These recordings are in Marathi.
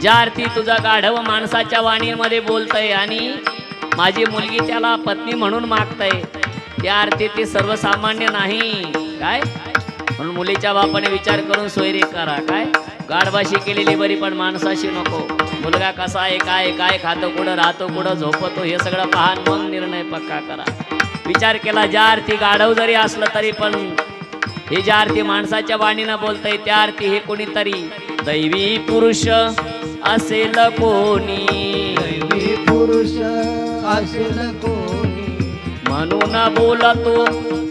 ज्या अर्थी तुझा गाढव माणसाच्या वाणीमध्ये बोलतय आणि माझी मुलगी त्याला पत्नी म्हणून मागतय. त्या अर्थी ते सर्वसामान्य नाही. काय? म्हणून मुलीच्या बापाने विचार करून सोयरे करा. काय? गाढवाशी केलेली बरी पण माणसाशी नको. मुलगा कसा आहे काय काय खातो कुठं राहतो कुठं झोपतो हे सगळं पाहन मग निर्णय पक्का करा. विचार केला ज्या अर्थी गाढव जरी असलं तरी पण हे ज्या अर्थी माणसाच्या वाणीनं बोलतय त्या अर्थी हे कोणीतरी दैवी पुरुष असेल कोणी. दैवी पुरुष असेल कोणी. म्हणून बोलतो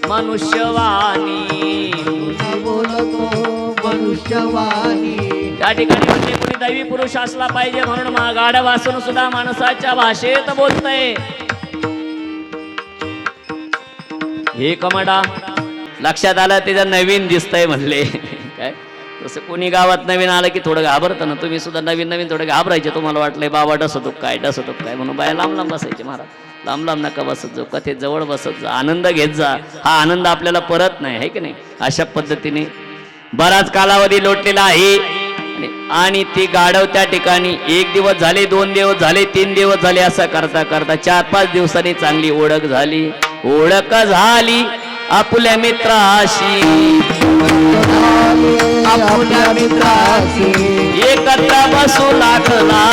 मनुष्यवाणी. बोलतो मनुष्यवाणी. त्या ठिकाणी म्हणजे कोणी दैवी पुरुष असला पाहिजे म्हणून मा- गाढव असून सुद्धा माणसाच्या भाषेत बोलतय. हे कमडा लक्षात आलं त्याचं नवीन दिसतंय म्हणले. काय? तसं कोणी गावात नवीन आलं की थोडं घाबरतं ना. तुम्ही सुद्धा नवीन नवीन थोडं घाबरायचे. तुम्हाला वाटलंय बाबा डसतो काय? डसतो काय? म्हणून बाया लांब लांब बसायचे महाराज. लांब लांब नका बसत जाऊ. कथेत जवळ बसत जा. आनंद घेत जा. हा आनंद आपल्याला परत नाही आहे की नाही? अशा पद्धतीने बराच कालावधी लोटलेला आहे. आणि- आणि ती गाढव त्या ठिकाणी एक दिवस झाले दोन दिवस झाले तीन दिवस झाले असं करता करता चार पाच दिवसांनी चांगली ओळख झाली. ओळख झाली. आपल्या मित्राशी. आपल्या मित्राची. एकत्र बसू लागला.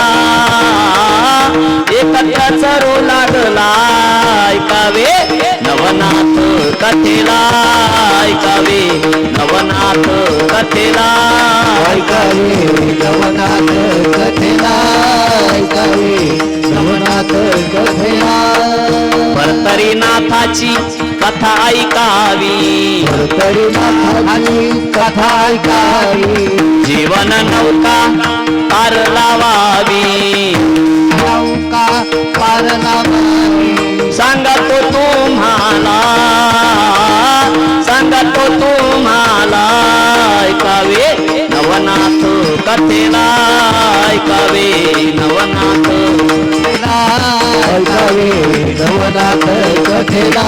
एकत्र चरू लागला. ऐकावे नवनाथ कथेला. ऐकावे नवनाथ कथेला. ऐकावे नवनाथ कथेला. ऐकावे नवनाथ कथेला. भरतरी नाथाची कथा ऐकावी. कथा ऐकावी. जीवन नौका पार लावावी. नौका पार लावावी. सांगतो तुम्हाला सांगतो तुम्हाला ऐकावे. नवनाथ कथेला ऐकावे. नवनाथ ऐकावे नवनाथ कथेला.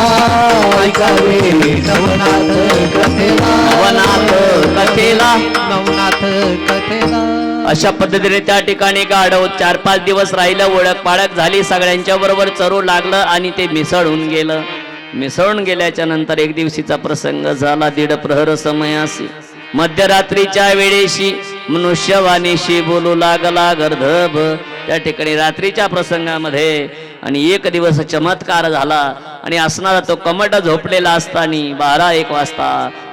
ऐकावे नवनाथ कथेला. नवनाथ कथेला. नवनाथ कथेला. अशा पद्धतीने त्या ठिकाणी गाढव चार पाच दिवस राहिलं ओळख पाळख झाली सगळ्यांच्या बरोबर चरू लागलं आणि ते मिसळून गेलं. मिसळून गेल्याच्यानंतर एक दिवशीचा प्रसंग झाला दीड प्रहर समयासी मध्यरात्रीच्या वेळेशी मनुष्यवाणीशी बोलू लागला गर्धब त्या ठिकाणी रात्रीच्या प्रसंगामध्ये आणि एक दिवस चमत्कार झाला आणि असणारा तो कमट झोपलेला असताना बारा एक वाजता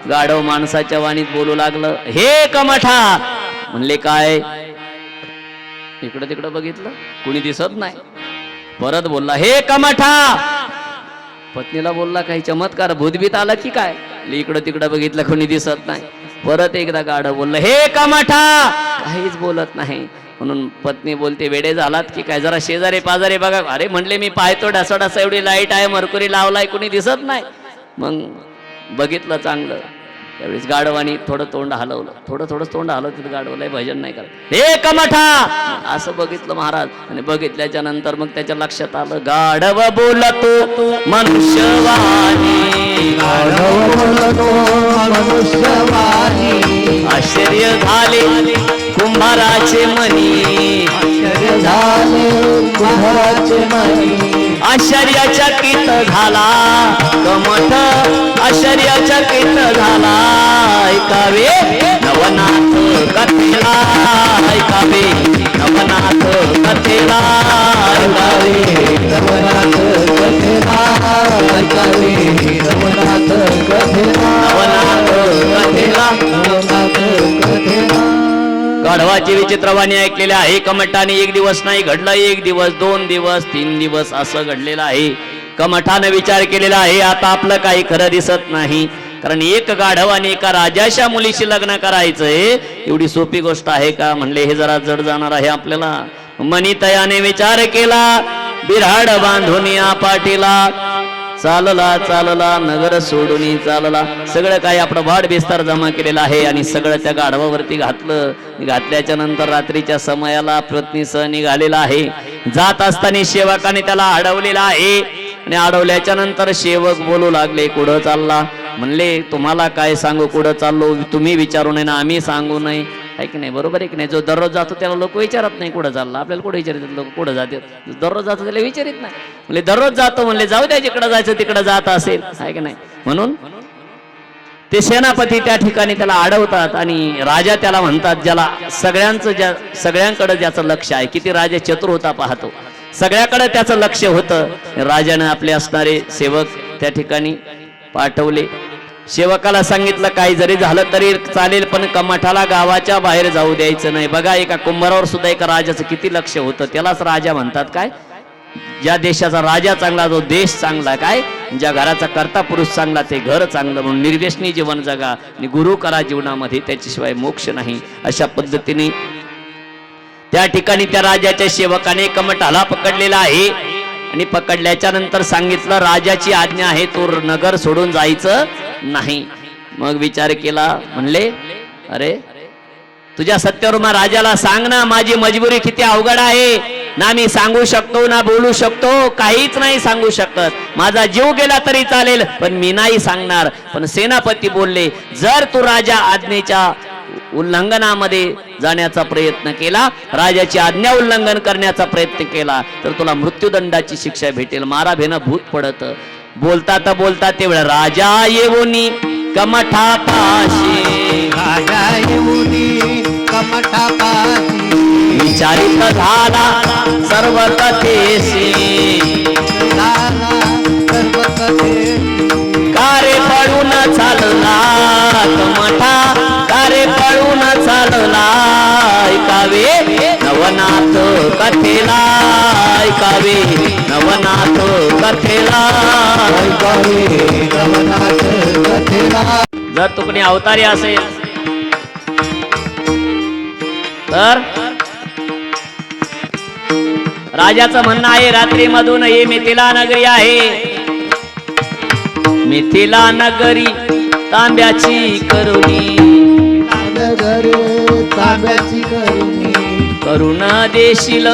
गाढव माणसाच्या वाणीत बोलू लागलं हे कमठा! म्हणले काय? इकडं तिकडं बघितलं कुणी दिसत नाही. परत बोलला हे कमठा! पत्नीला बोलला काही चमत्कार भूतभीत आला की काय? इकडं तिकडं बघितलं कोणी दिसत नाही. परत एकदा गाढव बोललं हे कमठा! काहीच बोलत नाही. म्हणून पत्नी बोलते वेडे झालात की काय? जरा शेजारी पाजारी बघा. अरे म्हणले मी पाहतो ढासा ढासा एवढी लाइट आहे मरकुरी लावलाय कुणी दिसत नाही. मग बघितलं चांगलं. त्यावेळेस गाढवानी थोडं तोंड हलवलं. थोडं थोडं तोंड हलवलं तिथं गाढवलंय भजन नाही करत. हे कमठा! असं बघितलं महाराज. आणि बघितल्याच्या नंतर मग त्याच्या लक्षात आलं गाढव बोलतो मनुष्यवाणी. गाढव बोलतो मनुष्यवाणी. आश्चर्य कुंभाराचे मनी आश्चर्य झाले कुंभाराचे मनी झाला कमठ आश्चर्यचकित झाला. ऐकावे नवनाथ कथेला ऐकावे नवनाथ कथेला ऐकावे. नवनाथ कथेला ऐकावे. नवनाथ कथेला नवनाथ कथेला. नवनाथ कथेला. गाढवाची विचित्रवाणी ऐकलेली आहे. कमठाने एक दिवस नाही घडलं एक दिवस दोन दिवस तीन दिवस असं घडलेलं आहे. कमठानं विचार केलेला आहे आता आपलं काही खरं दिसत नाही. कारण एक गाढवाने एका राजाच्या मुलीशी लग्न करायचंय एवढी सोपी गोष्ट आहे का? म्हणले हे जरा जड जाणार आहे आपल्याला. मनितयाने विचार केला बिराड बांधून या पाठीला चालला चालला नगर सोडून चालला. सगळं काही आपलं वाढ बिस्तार जमा केलेला आहे आणि सगळं त्या गाढवावरती घातलं. घातल्याच्या नंतर रात्रीच्या समयाला पत्नीसह निघालेला आहे. जात असताना सेवकाने त्याला अडवलेला आहे. आणि अडवल्याच्या नंतर सेवक बोलू लागले कुठं चालला? म्हणले तुम्हाला काय सांगू कुठं चाललो? तुम्ही विचारू नये ना आम्ही सांगू नये. आहे की नाही? बरोबर आहे की नाही? जो दररोज जातो त्याला लोक विचारत नाही कुठं चालला. आपल्याला कुठं विचारतात लोक कुठं जातात? दररोज जातो त्याला विचारित नाही. म्हणजे दररोज जातो. म्हणले जाऊ द्या जिकडं जायचं तिकडं जात असेल. आहे की नाही? म्हणून ते सेनापती त्या ठिकाणी त्याला अडवतात आणि राजा त्याला म्हणतात ज्याला सगळ्यांचं ज्या सगळ्यांकडे ज्याचं लक्ष आहे किती राजा चतुर होता पाहतो सगळ्याकडे त्याचं लक्ष होतं. राजाने आपले असणारे सेवक त्या ठिकाणी पाठवले. सेवकाला सांगितलं काही जरी झालं तरी चालेल पण कमाठाला गावाच्या बाहेर जाऊ द्यायचं नाही. बघा एका कुंभारावर सुद्धा एका राजाचं किती लक्ष होतं. त्यालाच राजा म्हणतात काय? ज्या देशाचा राजा चांगला जो देश चांगला काय? ज्या घराचा कर्ता पुरुष चांगला ते घर चांगलं म्हणून निर्व्यसनी जीवन जगा आणि गुरु करा जीवनामध्ये त्याच्याशिवाय मोक्ष नाही. अशा पद्धतीने त्या ठिकाणी त्या राजाच्या सेवकाने कमठाला पकडलेला आहे. आणि पकडल्याच्या नंतर सांगितलं राजाची आज्ञा आहे तो नगर सोडून जायचं. नाही. मग विचार केला म्हणले अरे तुझ्या सत्यवर्मा राजाला सांग ना माझी मजबुरी किती अवघड आहे. ना मी सांगू शकतो ना बोलू शकतो काहीच नाही सांगू शकत. माझा जीव गेला तरी चालेल पण मी नाही सांगणार. पण सेनापती बोलले जर तू राजा आज्ञेच्या उल्लंघनामध्ये जाण्याचा प्रयत्न केला राजाची आज्ञा उल्लंघन करण्याचा प्रयत्न केला तर तुला मृत्यूदंडाची शिक्षा भेटेल. मारा भेनं भूत पडत. बोलता तर बोलता तेवढं राजा येऊनी कमठा पाशी राजा येऊनी कमठापासी विचारित झाला सर्व कथेशी सर्व कथेसी कारे पळून चालला कमठा. कारे पळून चालला ऐकावे नवनाथ कथेला. ऐकावे नवनाथ कथेला। ऐकावे नवनाथ कथेला। जर तू कोणी अवतारी असेल तर राजाचं म्हणणं आहे रात्री मधून हे मिथिला नगरी आहे. मिथिला नगरी तांब्याची करुणी. नगर तांब्याची करुणी. करुण देशील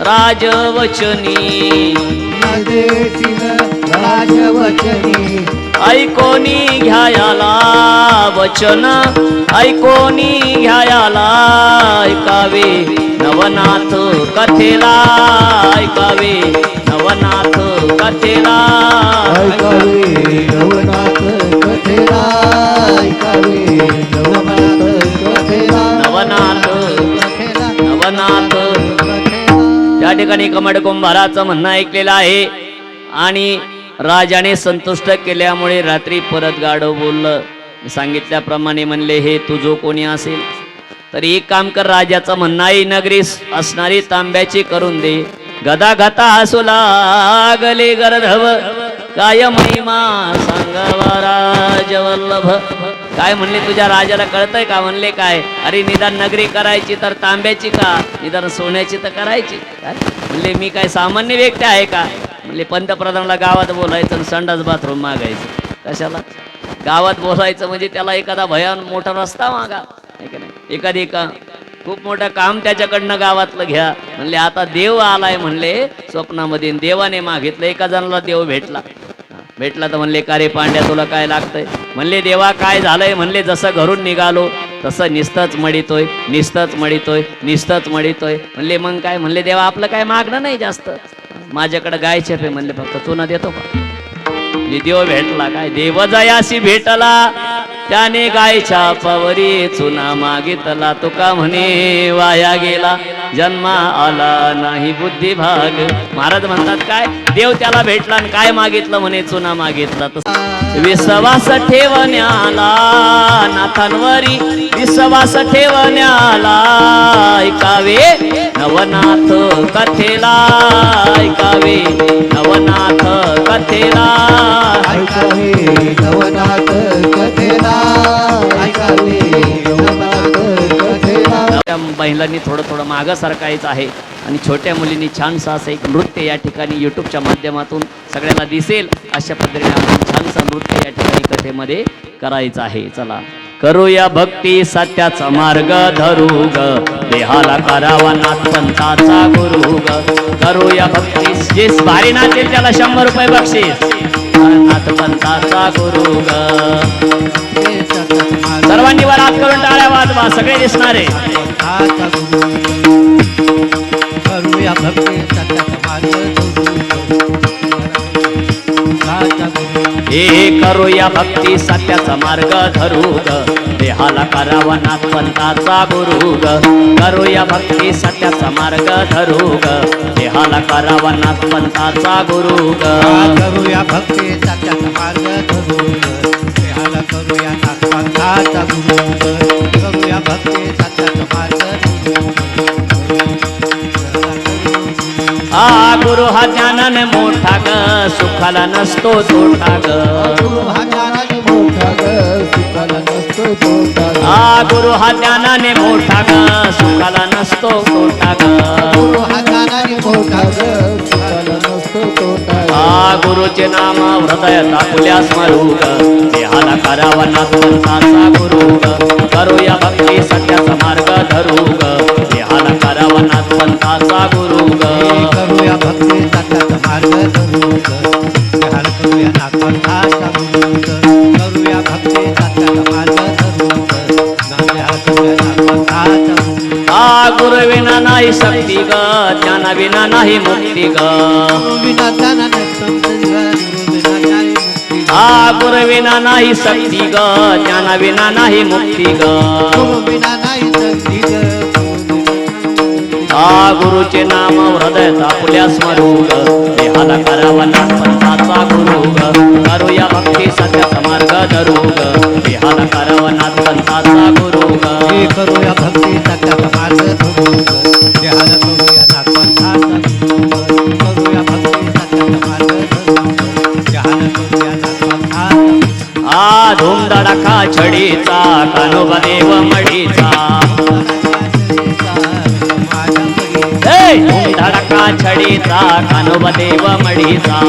राजवचनी। राजवचनी। ऐकोनी घ्यायाला वचन ऐकोनी घ्यायाला ऐकावे नवनाथ कथेला ऐकावे नवनाथ कथेला। ऐकावे नवनाथ कथेला ऐकावे नवनाथ ठिकाणी कमड कुंभाराचं म्हणणं ऐकलेलं आहे. आणि राजाने संतुष्ट केल्यामुळे रात्री परत गाढव बोललं. सांगितल्याप्रमाणे म्हणले हे तू जो कोणी असेल तर एक काम कर राजाचं म्हणणं आहे नगरी असणारी तांब्याची करून दे. गदा गता हसू लागले गरधव काय महिमा सांगावा राजवल्लभ. काय म्हणले तुझ्या राजाला कळतंय का? म्हणले काय? अरे निदान नगरी करायची तर तांब्याची का? निदान सोन्याची तर करायची. काय? म्हणले मी काय सामान्य व्यक्ती आहे का? म्हणले पंतप्रधानाला गावात बोलायचं आणि संडास बाथरूम मागायचं. कशाला? गावात बोलायचं म्हणजे त्याला एखादा भयान मोठा रस्ता मागा. का नाही? एखादी का खूप मोठं काम त्याच्याकडनं गावातलं घ्या. म्हणले आता देव आलाय म्हणले स्वप्नामध्ये देवाने मागितलं एका जणाला देव भेटला. भेटला तर म्हणले का रे पांड्या तुला काय लागतंय? म्हणले देवा काय झालंय? म्हणले जसं घरून निघालो तसं निस्तच मडितोय निस्तच मडितोय निस्तच मडितोय. म्हणले मग काय? म्हणले देवा आपलं काय मागणं नाही जास्त. माझ्याकडे गाय छेपे म्हणले फक्त तू ना देतो का? देव भेटला काय? देव जयाशी भेटला त्याने गायच्या पवरी चुना मागितला तुका म्हणे वाया गेला. जन्मा आला नाही बुद्धी भाग महाराज म्हणतात काय? देव त्याला भेटला आणि काय मागितलं म्हणे? चुना मागितला. तस विश्वास ठेवण्याला नाथांवरी विश्वास ठेवण्याला ऐकावे नवनाथ कथेला ऐकावे नवनाथ कथेला. ऐकावे नवनाथ कथेला ऐकावे महिलांनी थोडं थोडं मागं सरकायचं आहे. आणि छोट्या मुलींनी छानसं असं एक नृत्य या ठिकाणी यूट्यूबच्या माध्यमातून सगळ्यांना दिसेल अशा पद्धतीने आपण छानसं नृत्य या ठिकाणी कथेमध्ये करायचं आहे. चला. करूया भक्ती सत्याचा मार्ग धरू ग देहाला करावा नाथपंथाचा गुरु ग करूया भक्ती जे भारी नाचेल त्याला शंभर रुपये बक्षीस. नाथपंथाचा गुरु ग सर्वांनी वर हात करून टाळ्या वाजवा सगळे दिसणारे. करूया भक्ती हे करूया भक्ती सत्याचा मार्ग धरू ग. देहाला करावा नाथ पंथाचा गुरु ग. करूया भक्ती सत्याचा मार्ग धरू ग. देहाला करावा नाथ पंथाचा गुरु ग. करूया भक्ती सत्याचा मार्ग धरू देहाला करूया गुरु भक्ती मार्ग हा गुरु हा ज्ञानाने मोठा ग सुखाला नसतो तोटा ग. गुरु हा ज्ञानाने मोठा ग सुखाला नसतो तोटा ग. हा गुरु हा ज्ञानाने मोठा ग सुखाला नसतो तोटा ग. गुरु हा ज्ञानाने मोठा ग सुखाला नसतो हा गुरुचे नाम हृदय आपुल्या स्मरूप देहाला करावा नाथ पंथाचा गुरु करूया भक्ती सत्याचा मार्ग धरूग देहाला करावा नाथ पंथाचा गुरु करूया भक्ती सत्याचा मार्ग धरूग ग. करूया नाथपंथाचा विना नाही शक्ती ग त्यांना विना नाही मुक्ती ग. गुरु विना हा गुरु नाही शक्ती ग त्यांना विना नाही मुक्ती ग. हा गुरुचे नाम हृदय आपुल्या स्मरू देहाला करावा नाथ गुरु करूया भक्ती सत्याचा समार्ग धरू देहाला करावा नाथ गुरु करूया भक्ती सत्याचा समार्ग छडीचा कानोबा देव मडीचा धूमधडाका छडीचा कानोबा देव मडीचा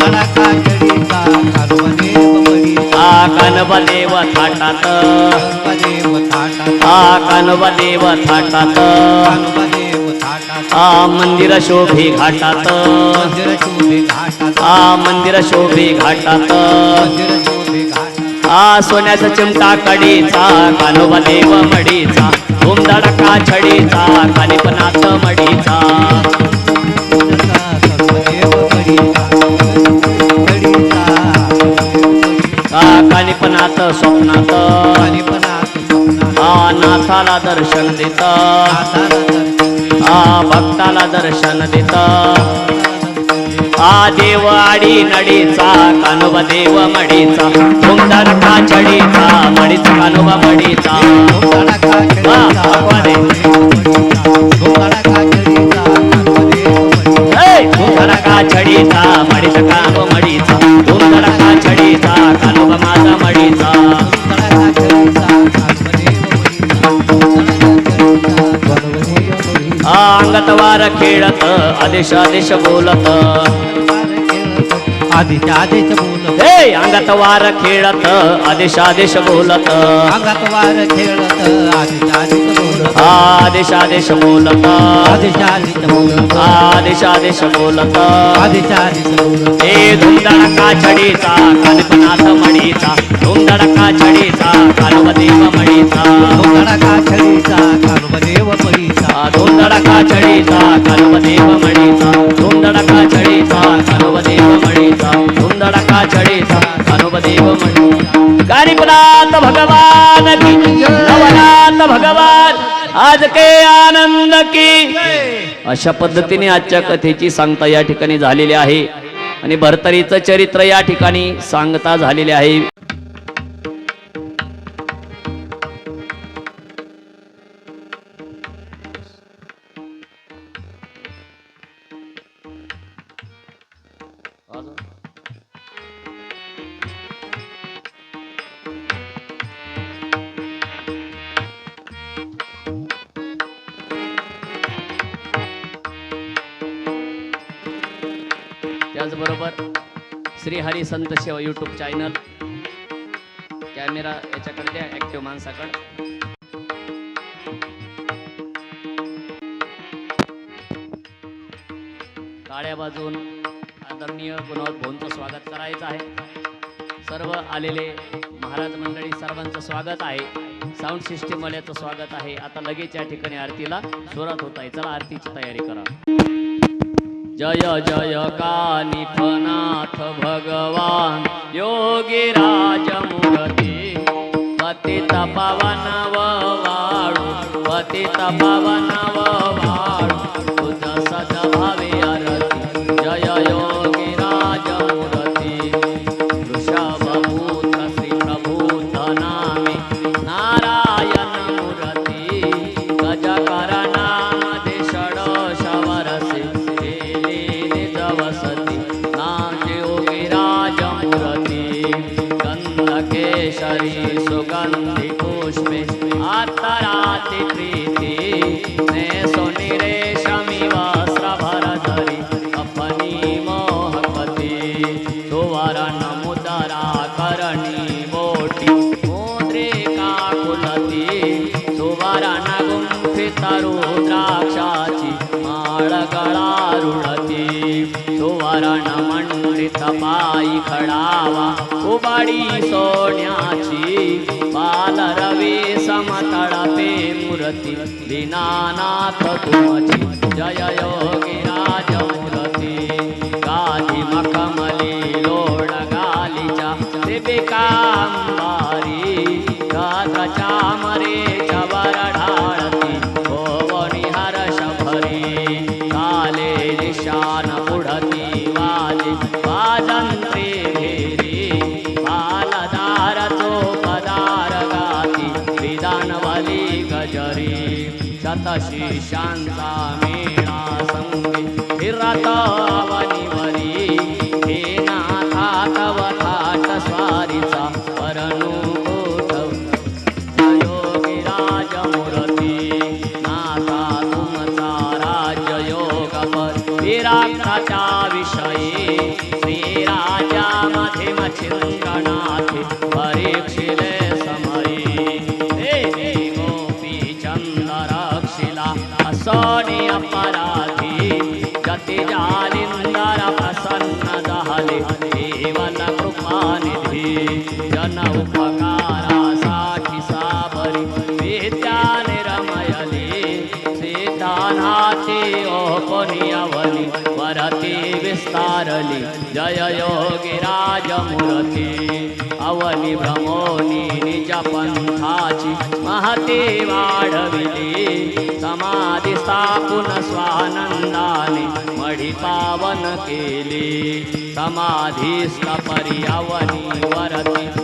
धडाका चढीचा कानोबादेव थाटात कानोबादेव थाटात. हा कानोबा देव थाटात कानोबादेव थाटात. हा मंदिर शोभे घाटात. हा मंदिर शोभे घाटात मंदिर शोभे घाटात. हा सोन्याचा चिमटा कडीचा कानोबा देव मडीचा धूमधडाका छडीचा कानिपनाथ मडीचा. सर्वदेव स्वप्नात हा नाथाला दर्शन देत हा भक्ताला दर्शन देत हा देव आडी नडीचा कानोबा देव मडीचा आदेश आदेश बोलत. आदिच आदेश बोलत. हे अंगत वार खेळत. आदेश आदेश बोलत. अंगात वार खेळत. आदिच आदिच बोलत. आदेश आदेश बोलत. आदिच आदिच बोलत. आदेश आदेश बोलत. आदिच आदिच बोलत. हे धुमधडका छडीचा कानपनाथ मडीचा. धुमधडका छडीचा कानवदेव मडीचा. धडाका छडीचा कानोबादेव परीचा धुमधडका छडीचा कानवदेव मणीचा. धुमधडका छडीचा कानवदेव मणीचा. धुमधडका छडीचा कानवदेव मडीचा गणपनाथ भगवान की नवनाथ भगवान. आज के आनंद की. अशा पद्धतीने आजच्या कथेची सांगता या ठिकाणी झालेली आहे. आणि भरतरीचं चरित्र या ठिकाणी सांगता झालेले आहे. संत सेवा यूट्यूब चॅनल कॅमेरा याच्याकडे द्या ऍक्टिव्ह माणसाकडे. टाळ्या बाजून आदरणीय गुणवत भाऊंचं स्वागत करायचं आहे. सर्व आलेले महाराज मंडळी सर्वांचं स्वागत आहे. साऊंड सिस्टीम वाल्याचं स्वागत आहे. आता लगेच या ठिकाणी आरतीला सुरुवात होत आहे. चला आरतीची तयारी करा. जय जय कानिफनाथ भगवान योगी राज मूर्ती पतित पावन वाळू पतित पावन वाळू तुझ रुद्राक्षाची माळ गळारुळती सुवर्ण मंडित पायी खडावा उबाडी सोन्याची. बाल रवी समतळपे मूर्ती दीनानाथ तुमची. जय योगी राज मूर्ती. गाधी मखमली पुढती वाजे वाजंत्री बालदार तो पदार गाती विधानवली गजरी. शतशिशांचा मेळा संगी फिरत असोनी अपराधी जते जालिंदर प्रसन्न दहले देवन कृपानिधी जन उपकारासाठी साबरी विद्या निरमयली सीतानाथे ओपनियवली वरती विस्तारली जय योगी मुरती अवनी भ्रमोनी निज पंथाची महती वाढविली समाधी स्थापून स्वानंदाने मढी पावन केली. समाधीस्थ पर्यावनी वरती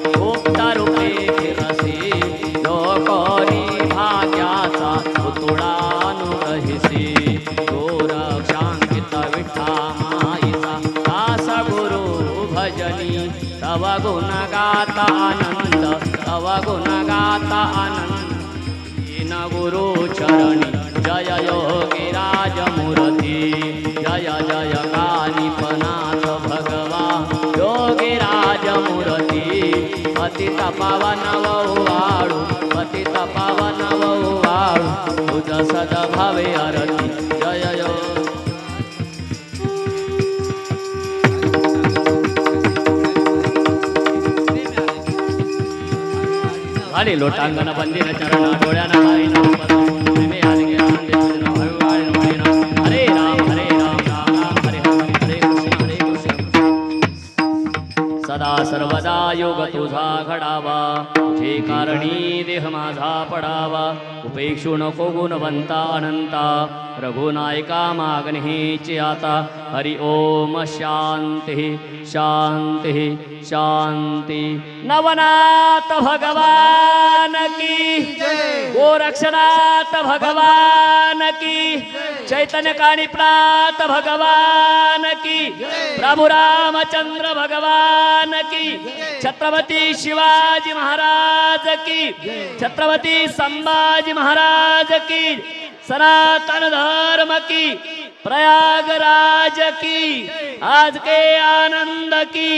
गाता आनंद तव गुण गाता आनंद. दीन गुरु चरणी जय योगी राजमूर्ती जय जय कानिपनाथ भगवान. योगी राजमूर्ती पति तपावन वाळू पतित तपावन वाळू तुझ सदभावे आरती झाले लोटांगण बंदिन चरण डोळ्याना हरे राम हरे राम राम राम हरे हरे कृष्ण हरे कृष्ण. सदा सर्वदा योग तुझा घडावा. तुझे कारणी देह माझा पडावा. उपेक्षू नको गुणवंता अनंता. रघुनायका मागणीची आता हरि ओम शांती शांती शांती नवनाथ भगवान की गोरक्षनाथ भगवान की चैतन्य कानिप्रात भगवान की प्रभु रामचंद्र भगवान की छत्रपती शिवाजी महाराज की छत्रपती संभाजी महाराज की सनातन धर्म की प्रयागराज की आज के आनंद की।